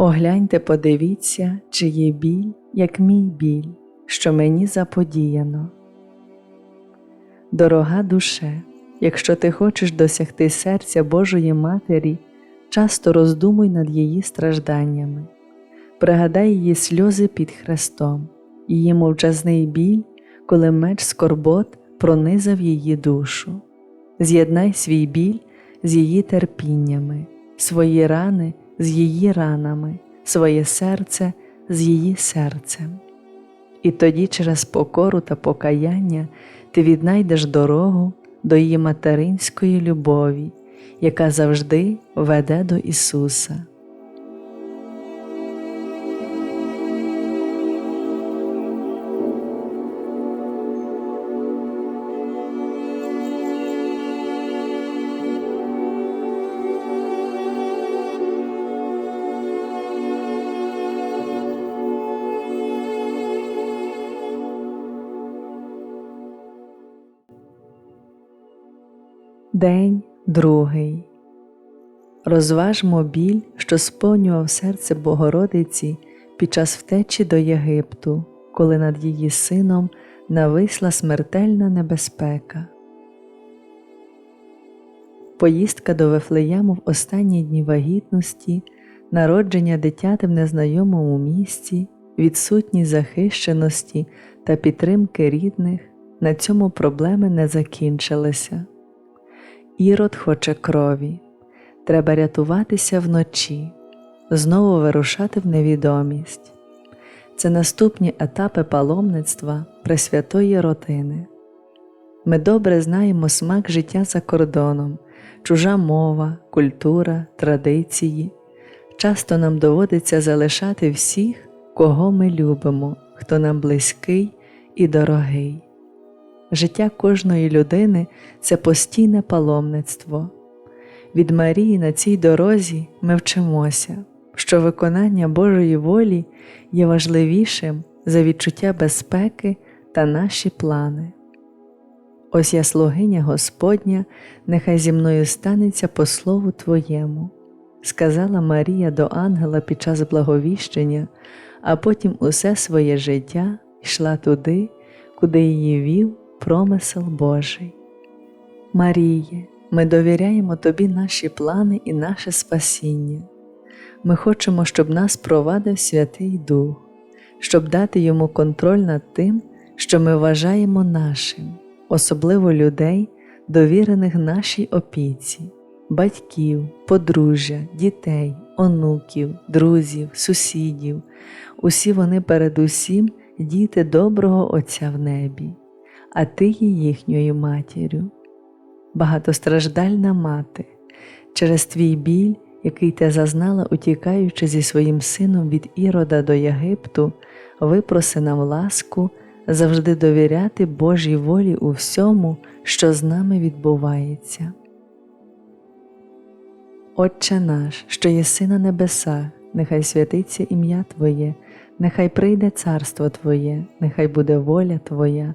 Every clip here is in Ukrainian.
Огляньте, подивіться, чи є біль, як мій біль, що мені заподіяно. Дорога душе, якщо ти хочеш досягти серця Божої Матері, часто роздумуй над її стражданнями, пригадай її сльози під хрестом, її мовчазний біль, коли меч скорбот пронизав її душу. З'єднай свій біль з її терпіннями, свої рани з її ранами, своє серце з її серцем. І тоді через покору та покаяння ти віднайдеш дорогу до її материнської любові, яка завжди веде до Ісуса. День другий. Розважмо біль, що сповнював серце Богородиці під час втечі до Єгипту, коли над її сином нависла смертельна небезпека. Поїздка до Вифлеєму в останні дні вагітності, народження дитяти в незнайомому місці, відсутність захищеності та підтримки рідних, на цьому проблеми не закінчилися. Ірод хоче крові, треба рятуватися вночі, знову вирушати в невідомість. Це наступні етапи паломництва Пресвятої Ротини. Ми добре знаємо смак життя за кордоном, чужа мова, культура, традиції. Часто нам доводиться залишати всіх, кого ми любимо, хто нам близький і дорогий. Життя кожної людини це постійне паломництво. Від Марії на цій дорозі ми вчимося, що виконання Божої волі є важливішим за відчуття безпеки та наші плани. Ось я слугиня Господня, нехай зі мною станеться по слову Твоєму, сказала Марія до ангела під час благовіщення, а потім усе своє життя йшла туди, куди її вів промисел Божий. Маріє, ми довіряємо Тобі наші плани і наше спасіння. Ми хочемо, щоб нас провадив Святий Дух, щоб дати йому контроль над тим, що ми вважаємо нашим, особливо людей, довірених нашій опіці, батьків, подружжя, дітей, онуків, друзів, сусідів. Усі вони передусім діти доброго Отця в небі а ти є їхньою матір'ю, багатостраждальна мати, через твій біль, який ти зазнала, утікаючи зі своїм сином від Ірода до Єгипту, випроси нам ласку завжди довіряти Божій волі у всьому, що з нами відбувається. Отче наш, що єси на небесах, нехай святиться ім'я Твоє, нехай прийде царство Твоє, нехай буде воля Твоя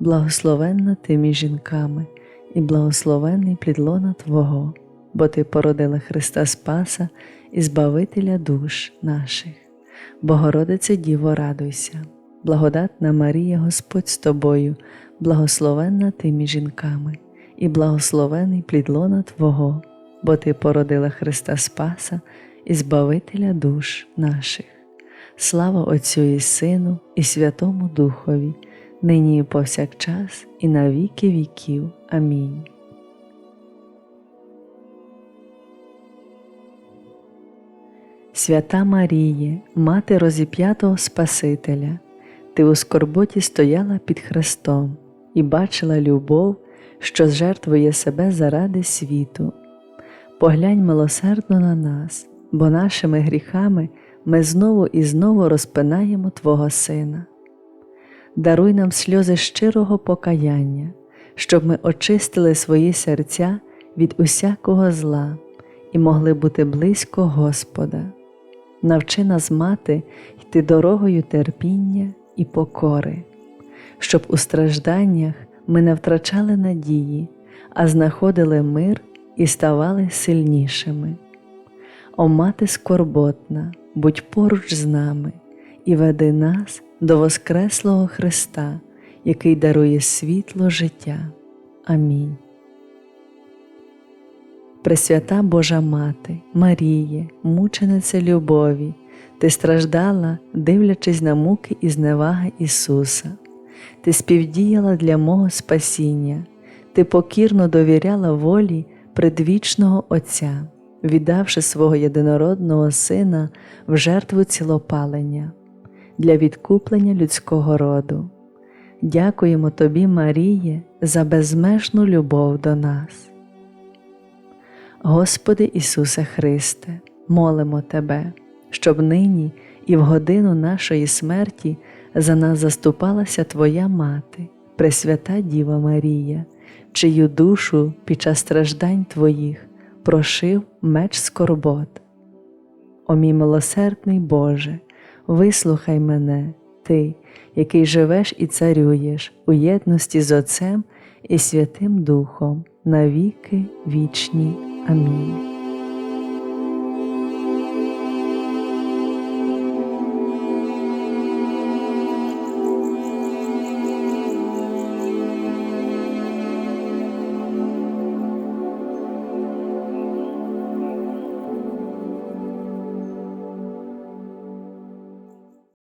благословенна ти між жінками, і благословений плід лона Твого, бо Ти породила Христа Спаса і Збавителя душ наших. Богородице Діво, радуйся, благодатна Марія, Господь з тобою, благословенна ти між жінками, і благословений плід лона Твого, бо Ти породила Христа Спаса і Збавителя душ наших. Слава Отцю і Сину, і Святому Духові, нині і повсякчас, і на віки віків. Амінь. Свята Маріє, мати розіп'ятого Спасителя, ти у скорботі стояла під Христом і бачила любов, що жертвує себе заради світу. Поглянь милосердно на нас, бо нашими гріхами ми знову і знову розпинаємо Твого Сина. Даруй нам сльози щирого покаяння, щоб ми очистили свої серця від усякого зла і могли бути близько Господа. Навчи нас мати йти дорогою терпіння і покори, щоб у стражданнях ми не втрачали надії, а знаходили мир і ставали сильнішими. О мати скорботна, будь поруч з нами і веди нас до Воскреслого Христа, який дарує світло життя. Амінь. Пресвята Божа Мати, Маріє, мучениця любові, Ти страждала, дивлячись на муки і зневаги Ісуса, Ти співдіяла для мого спасіння, Ти покірно довіряла волі предвічного Отця, віддавши свого єдинородного Сина в жертву цілопалення для відкуплення людського роду. Дякуємо Тобі, Маріє, за безмежну любов до нас. Господи Ісусе Христе, молимо Тебе, щоб нині і в годину нашої смерті за нас заступалася Твоя Мати, Пресвята Діва Марія, чию душу під час страждань Твоїх прошив меч скорбот. О мій милосердний Боже, вислухай мене, Ти, який живеш і царюєш у єдності з Отцем і Святим Духом, навіки вічні. Амінь.